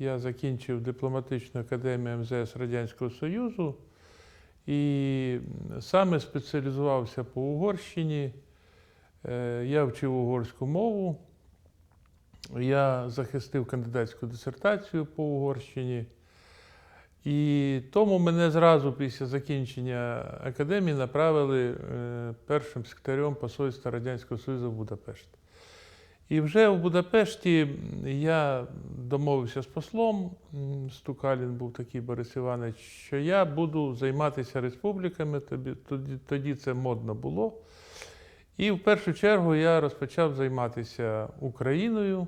я закінчив дипломатичну академію МЗС Радянського Союзу і саме спеціалізувався по Угорщині. Е, Я вчив угорську мову. Я захистив кандидатську дисертацію по Угорщині. І тому мене зразу після закінчення академії направили е, першим секретарем посольства Радянського Союзу в Будапешт. І вже в Будапешті я домовився з послом, Стукалін був такий Борис Іванович, що я буду займатися республіками, тоді, тоді це модно було. І в першу чергу я розпочав займатися Україною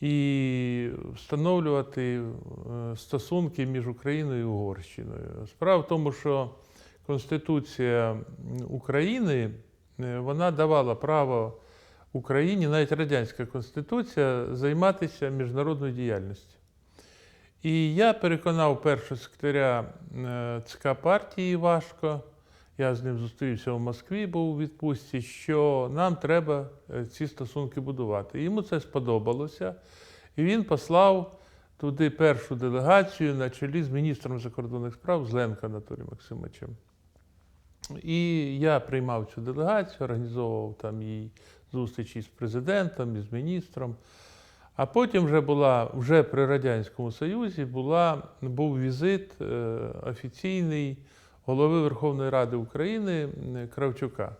і встановлювати е, стосунки між Україною і Угорщиною. Справа в тому, що Конституція України е, вона давала право Україні, навіть Радянська Конституція, займатися міжнародною діяльністю. І я переконав першого секретаря е, ЦК партії Важко, я з ним зустрівся в Москві, був у відпустці, що нам треба е, ці стосунки будувати. Йому це сподобалося, і він послав туди першу делегацію на чолі з міністром закордонних справ Зленка Анатолієм Максимовичем. І я приймав цю делегацію, організовував там їй зустрічі з президентом, і з міністром. А потім вже була вже при Радянському Союзі була, був візит е, офіційний голови Верховної Ради України Кравчука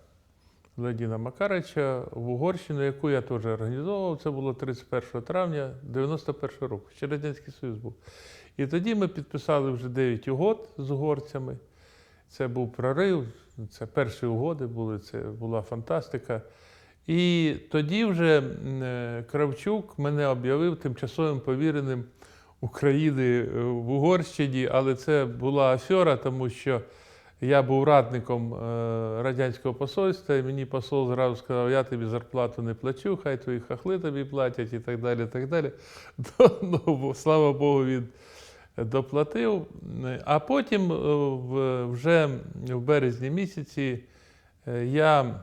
Владіна Макарича в Угорщину, яку я теж організовував. Це було 31 травня 91 року. Ще Радянський Союз був. І тоді ми підписали вже 9 угод з угорцями. Це був прорив, це перші угоди були, це була фантастика. І тоді вже е, Кравчук мене об'явив тимчасовим повіреним України е, в Угорщині, але це була афера, тому що я був радником е, радянського посольства, і мені посол зразу сказав, я тобі зарплату не плачу, хай твої хахли тобі платять і так далі. так далі. Ну, бо, слава Богу, він доплатив. А потім вже в березні місяці я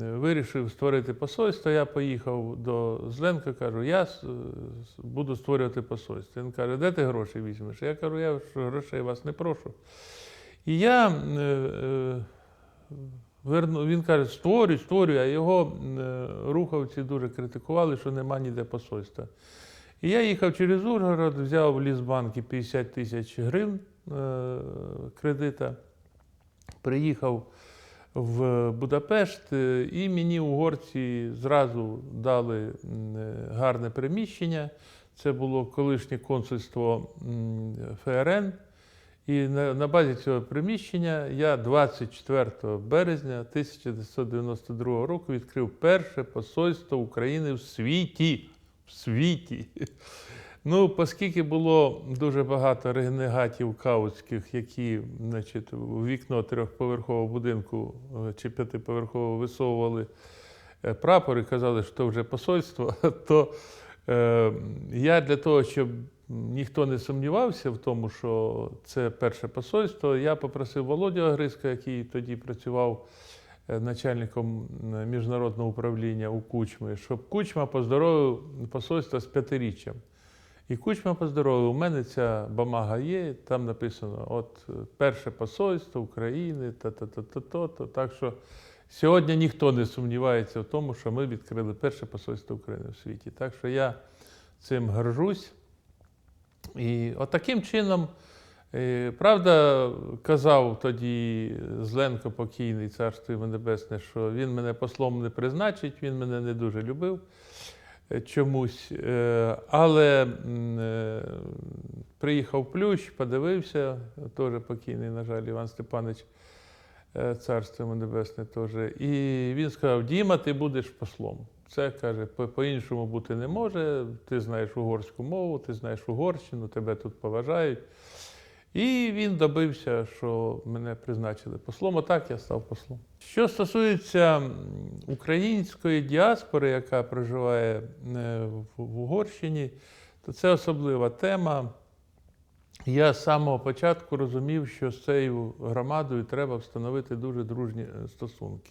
вирішив створити посольство. Я поїхав до Зленка, кажу, я буду створювати посольство. Він каже, де ти гроші візьмеш? Я кажу, я грошей вас не прошу. І я е, е, верну, він каже, створюй, створюй, а його е, рухавці дуже критикували, що нема ніде посольства. І я їхав через Ужгород, взяв в Лісбанки 50 тисяч гривень кредита, приїхав в Будапешт, е, і мені угорці зразу дали е, гарне приміщення. Це було колишнє консульство ФРН. І на, базі цього приміщення я 24 березня 1992 року відкрив перше посольство України в світі. В світі. Ну, оскільки було дуже багато ренегатів каутських, які значить, у вікно трьохповерхового будинку е, чи п'ятиповерхового висовували е, прапор і казали, що це вже посольство, то е, я для того, щоб ніхто не сумнівався в тому, що це перше посольство, я попросив Володю Агриська, який тоді працював е, начальником міжнародного управління у Кучмі, щоб Кучма поздоровив посольство з п'ятиріччям. І Кучма поздоровив, у мене ця бумага є, там написано: от е, перше посольство України, та-та-та-та-та. Так що сьогодні ніхто не сумнівається в тому, що ми відкрили перше посольство України в світі. Так що я цим горжусь. І отаким чином, е, правда, казав тоді Зленко покійний, царство йому небесне, що він мене послом не призначить, він мене не дуже любив чомусь. Е, Але е, приїхав Плющ, подивився, теж покійний, на жаль, Іван Степанович, е, царство йому небесне теж. І він сказав: Діма, ти будеш послом. Це каже, по-іншому бути не може. Ти знаєш угорську мову, ти знаєш Угорщину, тебе тут поважають. І він добився, що мене призначили послом. Отак я став послом. Що стосується української діаспори, яка проживає е, в Угорщині, то це особлива тема. Я з самого початку розумів, що з цією громадою треба встановити дуже дружні е, стосунки.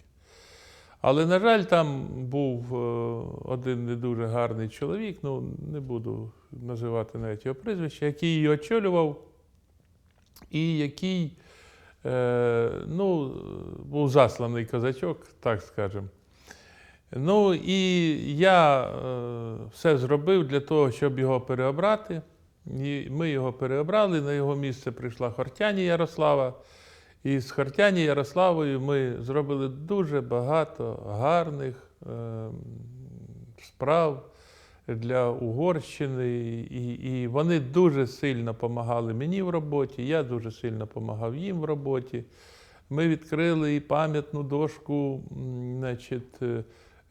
Але, на жаль, там був е, один не дуже гарний чоловік, ну не буду називати навіть його прізвище, який її очолював, і який е, ну, був засланий козачок, так скажемо. Ну і я е, все зробив для того, щоб його переобрати. І ми його переобрали. На його місце прийшла Хортяні Ярослава. І з Хортяні Ярославою ми зробили дуже багато гарних е, справ для Угорщини. І, і вони дуже сильно допомагали мені в роботі, я дуже сильно допомагав їм в роботі. Ми відкрили і пам'ятну дошку значить, е,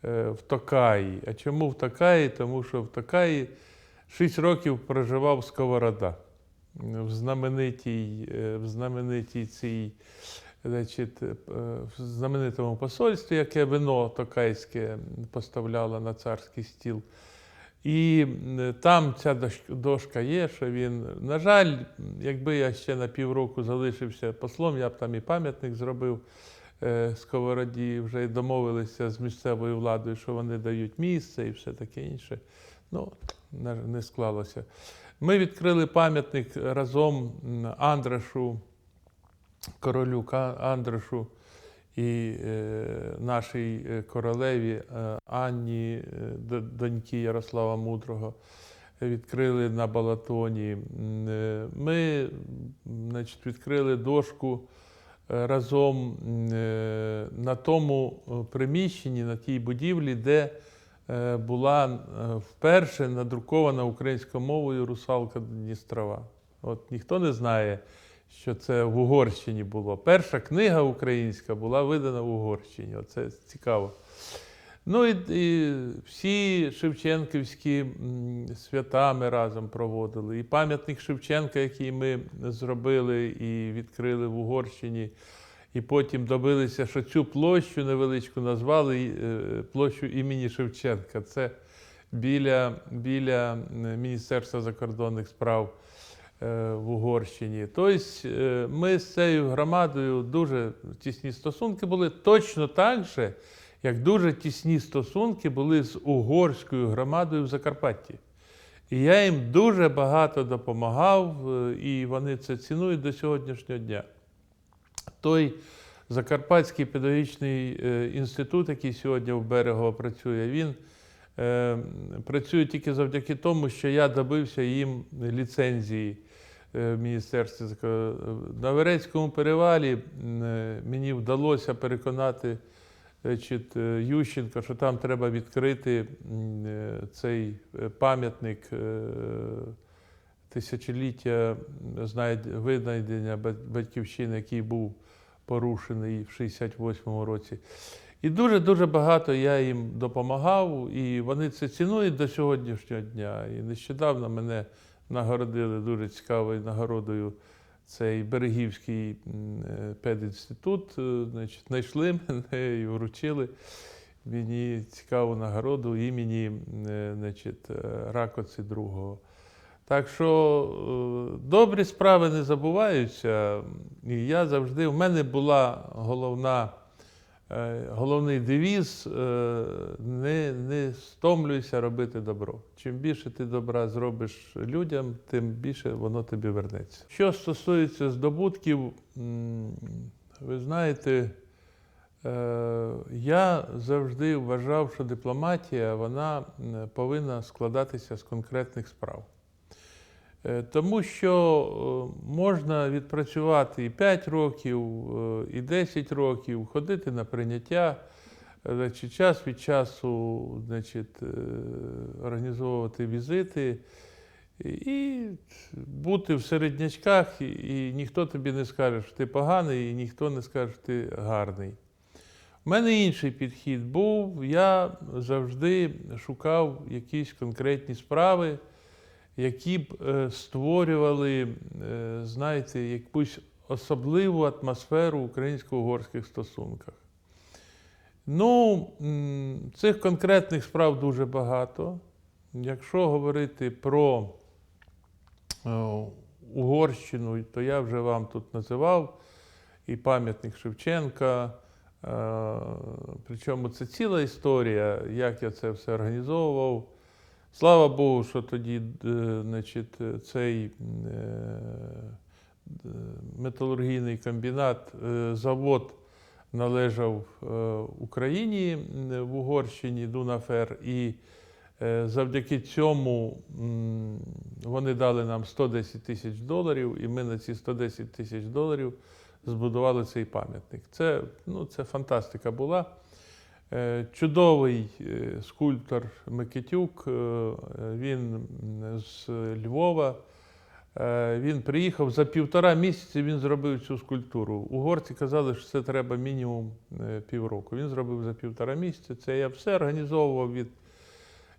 е, в Токаї. А чому в Токаї? Тому що в Токаї 6 років проживав Сковорода в знаменитій, е, в знаменитій цій, значить, в знаменитому посольстві, яке вино токайське поставляло на царський стіл. І там ця дошка є, що він, на жаль, якби я ще на півроку залишився послом, я б там і пам'ятник зробив е, сковороді, вже домовилися з місцевою владою, що вони дають місце і все таке інше. Ну, не склалося. Ми відкрили пам'ятник разом Андрашу, королю Андрашу і е, нашій е, королеві е, Анні, доньки Ярослава Мудрого. Відкрили на Балатоні. Ми значить, відкрили дошку разом на тому приміщенні, на тій будівлі, де була вперше надрукована українською мовою русалка Дністрова. От ніхто не знає, що це в Угорщині було. Перша книга українська була видана в Угорщині. Оце цікаво. Ну і, і всі Шевченківські свята ми разом проводили. І пам'ятник Шевченка, який ми зробили і відкрили в Угорщині. І потім добилися, що цю площу невеличку назвали е, площу імені Шевченка. Це біля, біля Міністерства закордонних справ в Угорщині. Тобто е, ми з цією громадою дуже тісні стосунки були точно так же, як дуже тісні стосунки були з угорською громадою в Закарпатті. І я їм дуже багато допомагав, е, і вони це цінують до сьогоднішнього дня. Той Закарпатський педагогічний е, інститут, який сьогодні в Берегово працює, він е, працює тільки завдяки тому, що я добився їм ліцензії е, в міністерстві. На Верецькому перевалі е, мені вдалося переконати е, Ющенка, що там треба відкрити е, цей е, пам'ятник е, тисячоліття винайдення батьківщини, який був порушений в 68-му році. І дуже-дуже багато я їм допомагав, і вони це цінують до сьогоднішнього дня. І нещодавно мене нагородили дуже цікавою нагородою цей Берегівський е, педінститут. Е, Значить, знайшли мене і вручили мені цікаву нагороду імені е, значить, Ракоці II. Так що добрі справи не забуваються. І я завжди, в мене була головна, головний девіз е, не, не стомлюйся робити добро. Чим більше ти добра зробиш людям, тим більше воно тобі вернеться. Що стосується здобутків, ви знаєте, Е, Я завжди вважав, що дипломатія вона повинна складатися з конкретних справ. Е, Тому що е, можна відпрацювати і 5 років, е, і 10 років, ходити на прийняття, значить, час від часу значить, організовувати візити і бути в середнячках, і ніхто тобі не скаже, що ти поганий, і ніхто не скаже, що ти гарний. У мене інший підхід був. Я завжди шукав якісь конкретні справи, які б е, створювали, е, знаєте, якусь особливу атмосферу українсько-угорських стосунках. Ну, цих конкретних справ дуже багато. Якщо говорити про е, Угорщину, то я вже вам тут називав і пам'ятник Шевченка, Причому це ціла історія, як я це все організовував. Слава Богу, що тоді е, значить, цей е, металургійний комбінат, е, завод належав Україні в Угорщині, Дунафер, і завдяки цьому вони дали нам 110 тисяч доларів, і ми на ці 110 тисяч доларів збудували цей пам'ятник. Це, ну, це фантастика була. Е, Чудовий е, скульптор Микитюк, е, він з Львова. Він приїхав за півтора місяці. Він зробив цю скульптуру. Угорці казали, що це треба мінімум півроку. Він зробив за півтора місяця. Це я все організовував від,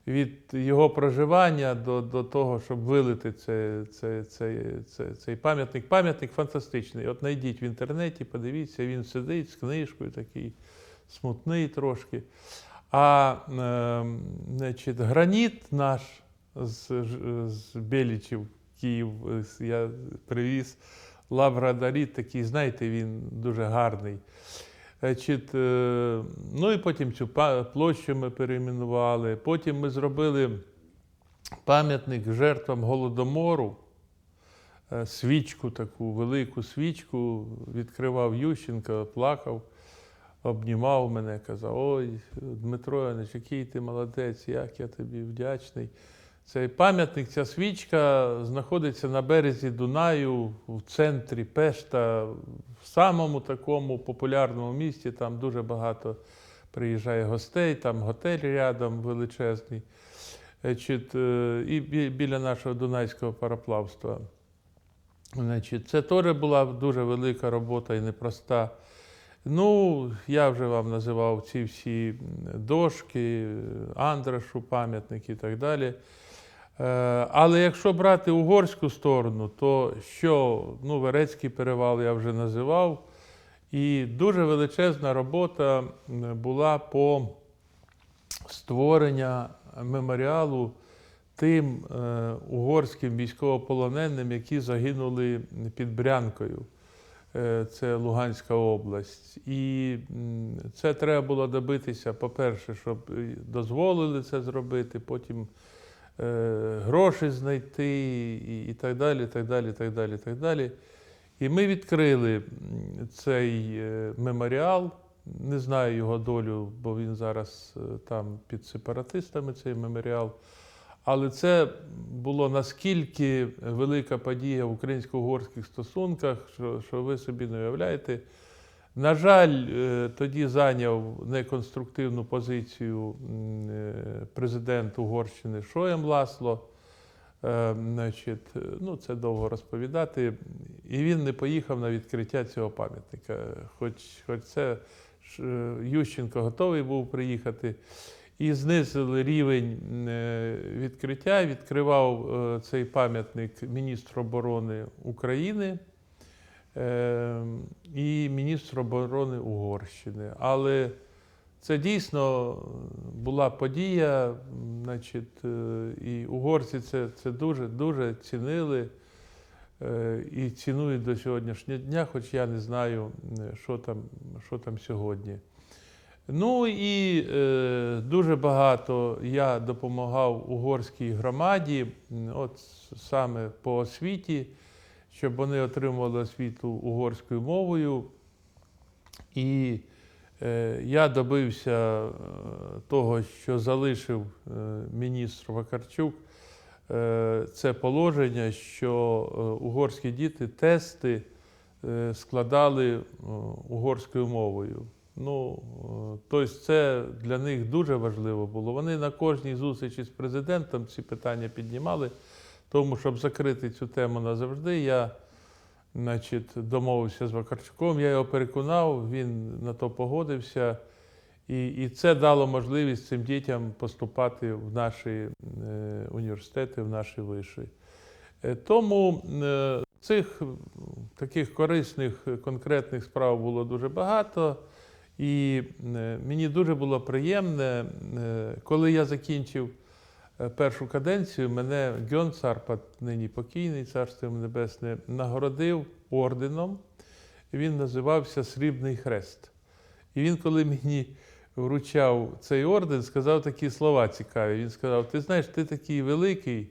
від його проживання до, до того, щоб вилити це, це, це, це, цей пам'ятник. Пам'ятник фантастичний. От знайдіть в інтернеті, подивіться, він сидить з книжкою такий смутний трошки. А е, значить, граніт наш з, з Белічів, Київ, я привіз лаврадаріт, такий, знаєте, він дуже гарний. Значить, е, ну і потім цю площу ми перейменували. Потім ми зробили пам'ятник жертвам Голодомору. Е, Свічку таку, велику свічку відкривав Ющенко, плакав обнімав мене, казав: Ой, Дмитро Іванович, який ти молодець, як я тобі вдячний. Цей пам'ятник, ця свічка знаходиться на березі Дунаю в центрі Пешта, в самому такому популярному місті. Там дуже багато приїжджає гостей, там готель рядом величезний. Е, і біля нашого Дунайського пароплавства. Це теж була дуже велика робота і непроста. Ну, я вже вам називав ці всі дошки, Андрашу, пам'ятники і так далі. Е, Але якщо брати угорську сторону, то що ну, Верецький перевал я вже називав. І дуже величезна робота була по створення меморіалу тим е, угорським військовополоненим, які загинули під Брянкою. Е, Це Луганська область. І це треба було добитися, по-перше, щоб дозволили це зробити, потім е, гроші знайти і, так далі, так далі, так далі, так далі. І ми відкрили цей е, меморіал. Не знаю його долю, бо він зараз е, там під сепаратистами, цей меморіал. Але це було наскільки велика подія в українсько-угорських стосунках, що, що ви собі не уявляєте. На жаль, е, тоді зайняв неконструктивну позицію е, президент Угорщини Шоєм Ласло. Е, Значить, ну, це довго розповідати. І він не поїхав на відкриття цього пам'ятника. Хоч, хоч це Ющенко готовий був приїхати. І знизили рівень е, відкриття. Відкривав е, цей пам'ятник міністр оборони України е, і міністр оборони Угорщини. Але це дійсно була подія, значить, е, і угорці це, це дуже, дуже цінили і цінують до сьогоднішнього дня, хоч я не знаю, що там, що там сьогодні. Ну і е, дуже багато я допомагав угорській громаді, от саме по освіті, щоб вони отримували освіту угорською мовою. І е, я добився е, того, що залишив е, міністр Вакарчук, е, це положення, що е, угорські діти тести складали угорською мовою. Ну, е, тобто це для них дуже важливо було. Вони на кожній зустрічі з президентом ці питання піднімали. Тому, щоб закрити цю тему назавжди, я значить, домовився з Вакарчуком, я його переконав, він на то погодився. І, і це дало можливість цим дітям поступати в наші е, університети, в наші виші. Е, Тому е, цих таких корисних конкретних справ було дуже багато. І е, мені дуже було приємне, е, коли я закінчив е, першу каденцію, мене Гьон Царпат, нині покійний, царство небесне, нагородив орденом. Він називався Срібний Хрест. І він, коли мені вручав цей орден, сказав такі слова цікаві. Він сказав: Ти знаєш, ти такий великий,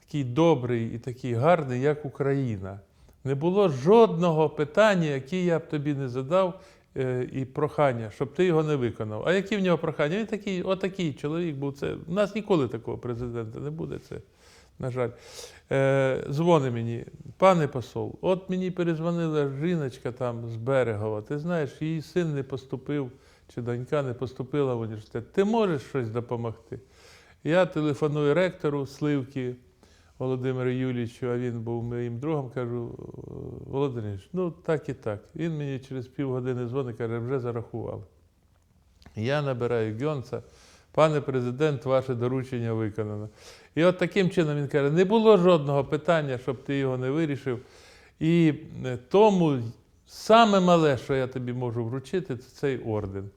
такий добрий і такий гарний, як Україна. Не було жодного питання, яке я б тобі не задав, і прохання, щоб ти його не виконав. А які в нього прохання? Він такий, отакий чоловік був. Це, у нас ніколи такого президента не буде. Це, на жаль. Е, дзвони мені, пане посол, от мені перезвонила жіночка там з Берегова. Ти знаєш, її син не поступив, чи донька не поступила в університет. Ти можеш щось допомогти? Я телефоную ректору Сливки Володимиру Юлійовичу, а він був моїм другом, кажу, Володимир, ну так і так. Він мені через півгодини дзвонить, каже, вже зарахували. Я набираю Гьонца, пане президент, ваше доручення виконано. І от таким чином він каже, не було жодного питання, щоб ти його не вирішив. І е, тому саме мале, що я тобі можу вручити, це цей орден.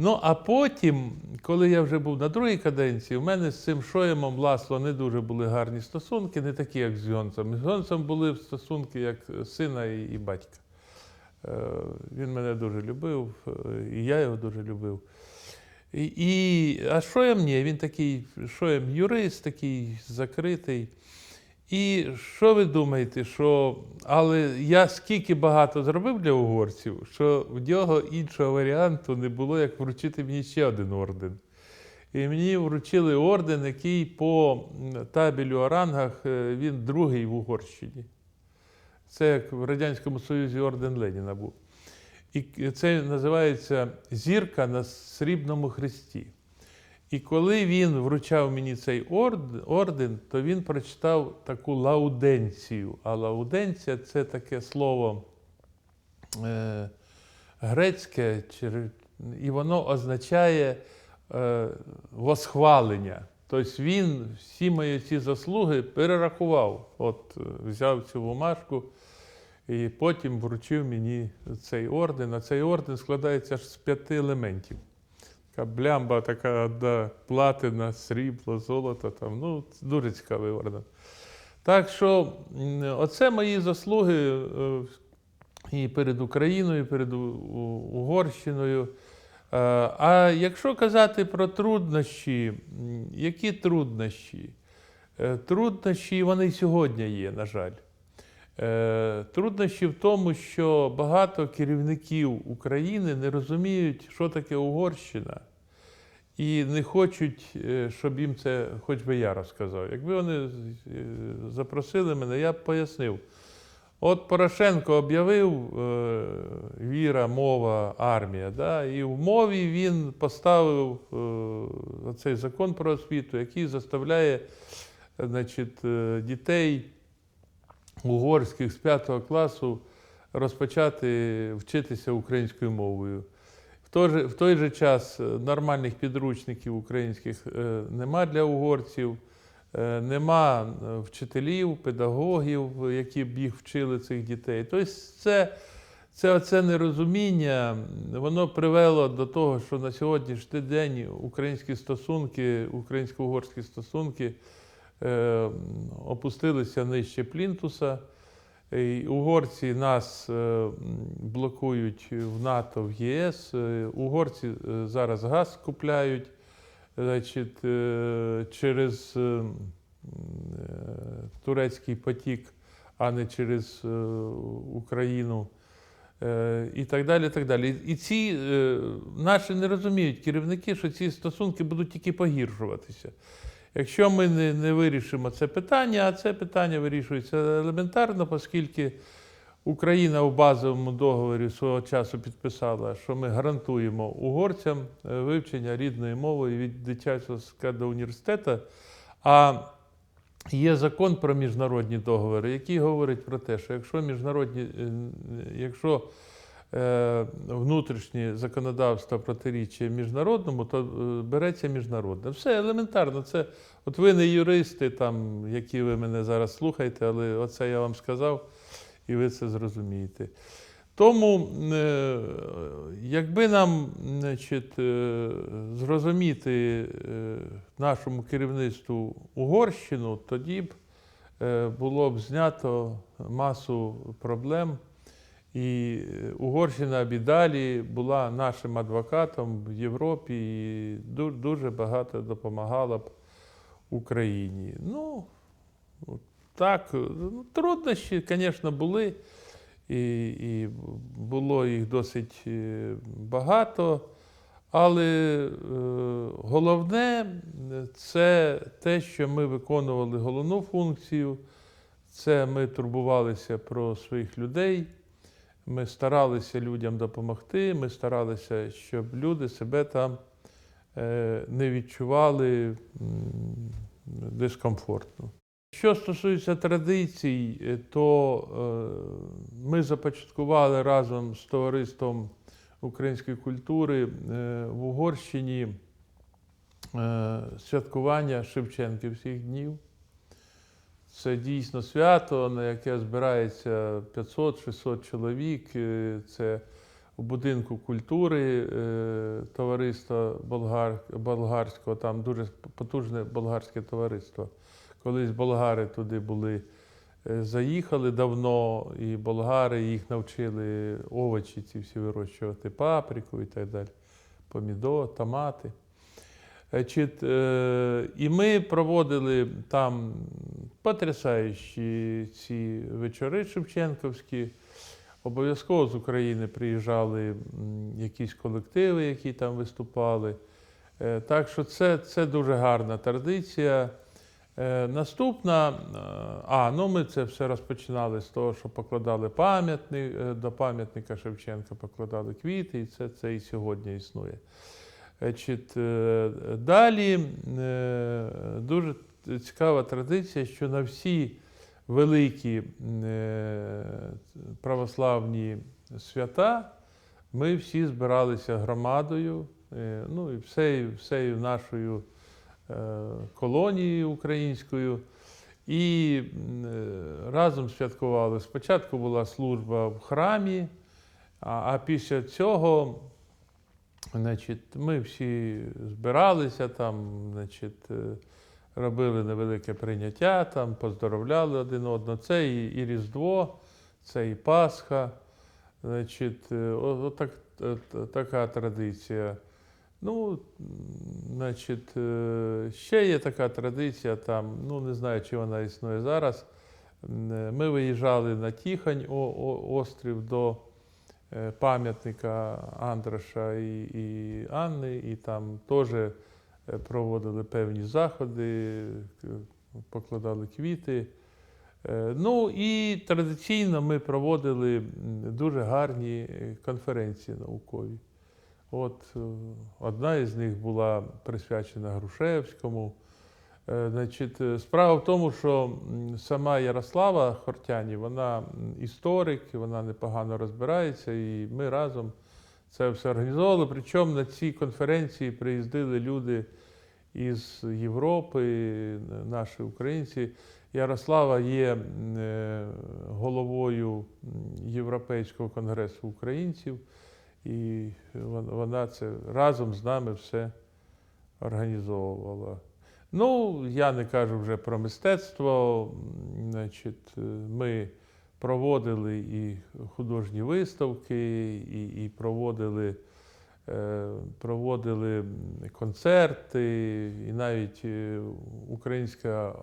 Ну, а потім, коли я вже був на другій каденції, у мене з цим Шоємом Ласло не дуже були гарні стосунки, не такі, як з Гьонцем. З Гьонцем були стосунки як сина і, і батька. Е, Він мене дуже любив, е, і я його дуже любив. І, і, а Шоєм ні, він такий, Шоєм юрист, такий закритий. І що ви думаєте, що. Але я скільки багато зробив для угорців, що в нього іншого варіанту не було, як вручити мені ще один орден. І мені вручили орден, який по табелю о рангах е, він другий в Угорщині. Це як в Радянському Союзі орден Леніна був. І це називається Зірка на срібному хресті. І коли він вручав мені цей орден, то він прочитав таку лауденцію. А лауденція це таке слово е, грецьке, і воно означає е, восхвалення. Тобто він всі мої ці заслуги перерахував. От е, взяв цю бумажку і потім вручив мені цей орден. А цей орден складається аж з п'яти елементів. Така блямба, така одна платина, срібло, золото. Там. Ну, дуже цікавий орден. Так що оце мої заслуги е, і перед Україною, і перед Угорщиною. Е, А якщо казати про труднощі, які труднощі? Е, Труднощі вони сьогодні є, на жаль. Е, Труднощі в тому, що багато керівників України не розуміють, що таке Угорщина, і не хочуть, е, щоб їм це хоч би я розказав. Якби вони е, запросили мене, я б пояснив. От Порошенко об'явив віра, мова, армія. Да? І в мові він поставив цей закон про освіту, який заставляє значить, дітей угорських з 5 класу розпочати вчитися українською мовою. В той же, в той же час е, нормальних підручників українських е, нема для угорців, е, нема вчителів, педагогів, які б їх вчили цих дітей. Тобто це, це оце нерозуміння, воно привело до того, що на сьогоднішній день українські стосунки, українсько-угорські стосунки опустилися нижче плінтуса. Угорці нас е, блокують в НАТО, в ЄС. Е, Угорці е, зараз газ купляють значить, е, через е, е, турецький потік, а не через е, Україну. Е, І так далі. Так далі. І ці е, наші не розуміють керівники, що ці стосунки будуть тільки погіршуватися. Якщо ми не, не вирішимо це питання, а це питання вирішується елементарно, оскільки Україна у базовому договорі свого часу підписала, що ми гарантуємо угорцям е, вивчення рідної мови від дитячого до університету. А є закон про міжнародні договори, який говорить про те, що якщо міжнародні, е, якщо внутрішнє законодавство протирічує міжнародному, то е, береться міжнародне. Все елементарно. Це, от ви не юристи, там, які ви мене зараз слухаєте, але оце я вам сказав, і ви це зрозумієте. Тому, е, якби нам значить, е, зрозуміти е, нашому керівництву Угорщину, тоді б е, було б знято масу проблем І Угорщина бідалі була нашим адвокатом в Європі і дуже багато допомагала б Україні. Ну, так, ну, труднощі, звісно, були, і, і було їх досить е, багато. Але е, головне е, це те, що ми виконували головну функцію, це ми турбувалися про своїх людей. Ми старалися людям допомогти, ми старалися, щоб люди себе там е, не відчували дискомфортно. Що стосується традицій, е, то е, ми започаткували разом з товариством української культури в Угорщині святкування Шевченківських днів. Це дійсно свято, на яке збирається 500-600 чоловік. Це у будинку культури е, товариства болгар, болгарського, там дуже потужне болгарське товариство. Колись болгари туди були, е, заїхали давно, і болгари їх навчили овочі ці всі вирощувати, паприку і так далі, помідор, томати. Значить, е, і ми проводили там потрясаючі ці вечори Шевченківські. Обов'язково з України приїжджали якісь колективи, які там виступали. Е, Так що це, це дуже гарна традиція. Е, Наступна, е, а ну ми це все розпочинали з того, що покладали пам'ятник е, до пам'ятника Шевченка, покладали квіти, і це, це і сьогодні існує. Значить, е, далі е, дуже цікава традиція, що на всі великі е, православні свята ми всі збиралися громадою, ну і всею, всею нашою колонією українською. І разом святкували. Спочатку була служба в храмі, а після цього Значить, ми всі збиралися там, значить, е, робили невелике прийняття, там, поздоровляли один одного. Це і, і Різдво, це і Пасха. Значить, е, о- отак, е, така традиція. Ну, значить, ще є така традиція, там, ну не знаю, чи вона існує зараз. Ми виїжджали на Тіхань, о, о, острів до пам'ятника Андраша і, і Анни, і там теж е, проводили певні заходи, покладали квіти. Е, Ну і традиційно ми проводили дуже гарні е, конференції наукові. От е, одна із них була присвячена Грушевському. Е, Значить, е, справа в тому, що сама Ярослава Хортяні, вона історик, вона непогано розбирається, і ми разом це все організовували. Причому на ці конференції приїздили люди із Європи, наші українці. Ярослава є е, головою Європейського конгресу українців, і вона це разом з нами все організовувала. Ну, я не кажу вже про мистецтво. Значить, е, ми проводили і художні виставки, і, і проводили, е, проводили концерти, і навіть е, українська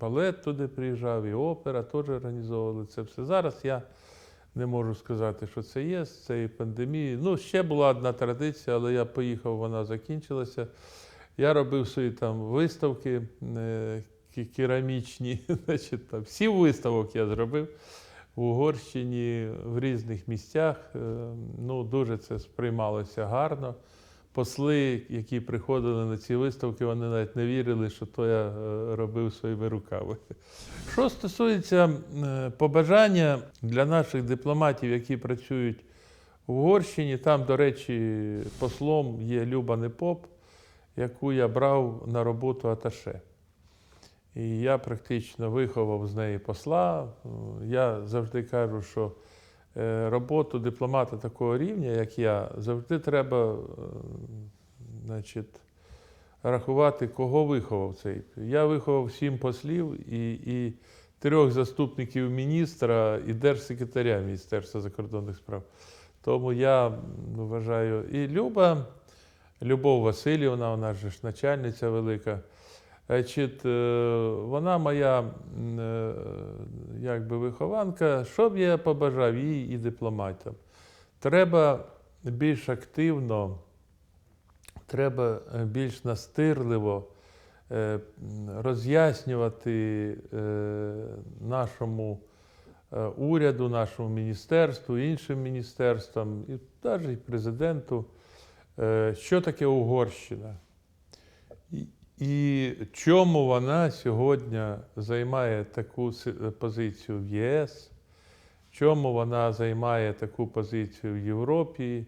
балет туди приїжджав, і опера теж організовували це все. Зараз я не можу сказати, що це є з цієї пандемії. Ну, ще була одна традиція, але я поїхав, вона закінчилася. Я робив свої там виставки е, керамічні. Значить, там, сім виставок я зробив в Угорщині в різних місцях. Е, Ну, дуже це сприймалося гарно. Посли, які приходили на ці виставки, вони навіть не вірили, що то я е, робив своїми руками. Що стосується побажання для наших дипломатів, які працюють в Угорщині, там, до речі, послом є Люба Непоп, яку я брав на роботу аташе. І я практично виховав з неї посла. Я завжди кажу, що е, роботу дипломата такого рівня, як я, завжди треба е, значить, рахувати, кого виховав цей. Я виховав сім послів, і, і трьох заступників міністра і держсекретаря Міністерства закордонних справ. Тому я вважаю, і Люба, Любов Васильівна, вона ж начальниця велика. Значить, е, вона моя е, якби вихованка. Що б я побажав їй і дипломатам? Треба більш активно, треба більш настирливо е, роз'яснювати нашому уряду, нашому міністерству, іншим міністерствам, і навіть президенту, що таке Угорщина. І, і чому вона сьогодні займає таку позицію в ЄС, чому вона займає таку позицію в Європі,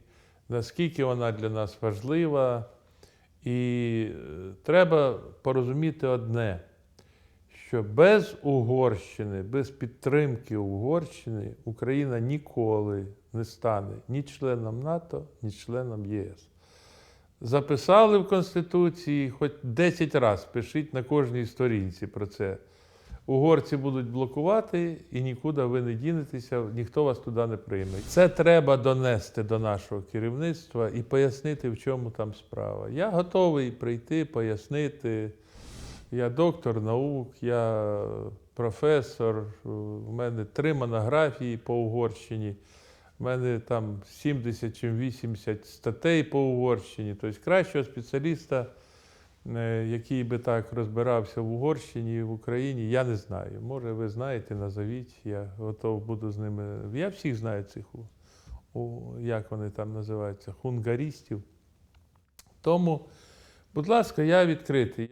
наскільки вона для нас важлива. І е, треба порозуміти одне, що без Угорщини, без підтримки Угорщини Україна ніколи не стане ні членом НАТО, ні членом ЄС. Записали в Конституції, хоч 10 разів пишіть на кожній сторінці про це. Угорці будуть блокувати і нікуди ви не дінетеся, ніхто вас туди не прийме. Це треба донести до нашого керівництва і пояснити, в чому там справа. Я готовий прийти, пояснити. Я доктор наук, я професор, у мене три монографії по Угорщині. У мене там 70 чи 80 статей по Угорщині. Тобто кращого спеціаліста, е, який би так розбирався в Угорщині і в Україні, я не знаю. Може, ви знаєте, назовіть, я готов буду з ними. Я всіх знаю цих, як вони там називаються, хунгарістів. Тому, будь ласка, я відкритий.